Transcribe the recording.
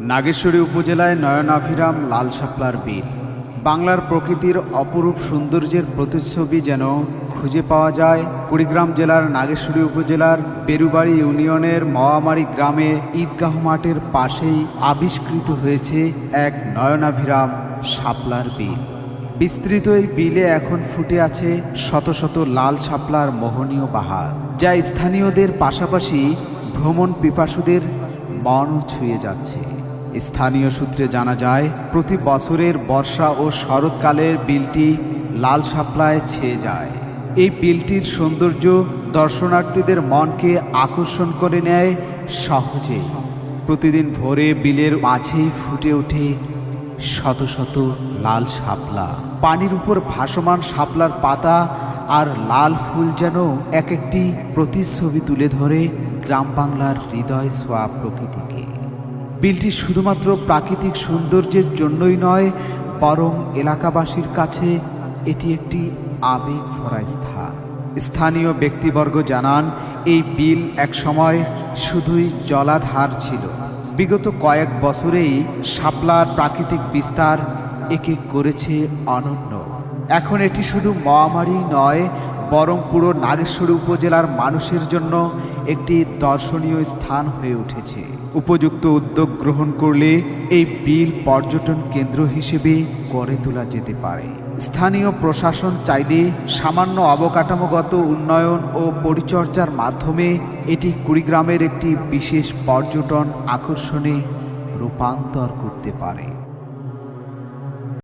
নাগেশ্বরী উপজেলায় নয়নাভিরাম লাল শাপলার বিল বাংলার প্রকৃতির অপরূপ সৌন্দর্যের প্রতিচ্ছবি যেন খুঁজে পাওয়া যায় কুড়িগ্রাম জেলার নাগেশ্বরী উপজেলার পেরুবাড়ি ইউনিয়নের মাওয়ামারি গ্রামে ঈদগাহ মাঠের পাশেই আবিষ্কৃত হয়েছে এক নয়নাভিরাম শাপলার বিল বিস্তৃত এই বিলে এখন ফুটে আছে শত শত লাল শাপলার মোহনীয় বাহার যা স্থানীয়দের পাশাপাশি ভ্রমণ পিপাসুদের মনও ছুঁয়ে যাচ্ছে। স্থানীয় সূত্রে জানা যায়, প্রতি বছরের বর্ষা ও শরৎকালের বিলটি লাল শাপলায় ছেয়ে যায়। এই বিলটির সৌন্দর্য দর্শনার্থীদের মনকে আকর্ষণ করে নেয় সহজে। প্রতিদিন ভোরে বিলের মাঝেই ফুটে ওঠে শত শত লাল শাপলা। পানির উপর ভাসমান শাপলার পাতা আর লাল ফুল যেন এক একটি প্রতিচ্ছবি তুলে ধরে গ্রাম বাংলার হৃদয় সোয়া প্রকৃতিকে। বিলটি শুধুমাত্র প্রাকৃতিক সৌন্দর্যের জন্যই নয়, বরং এলাকাবাসীর কাছে এটি একটি আবেগ ভরা স্থান। স্থানীয় ব্যক্তিবর্গ জানান, এই বিল একসময় শুধুই জলাধার ছিল। বিগত কয়েক বছরেই শাপলার প্রাকৃতিক বিস্তার একে করেছে অনন্য। এখন এটি শুধু মহামারী নয় বরং পুরো নাগেশ্বরী উপজেলার মানুষের জন্য একটি দর্শনীয় স্থান হয়ে উঠেছে। উপযুক্ত উদ্যোগ গ্রহণ করলে এই বিল পর্যটন কেন্দ্র হিসেবে গড়ে তোলা যেতে পারে। স্থানীয় প্রশাসন চাইলে সামান্য অবকাঠামোগত উন্নয়ন ও পরিচর্যার মাধ্যমে এটি কুড়িগ্রামের একটি বিশেষ পর্যটন আকর্ষণে রূপান্তর করতে পারে।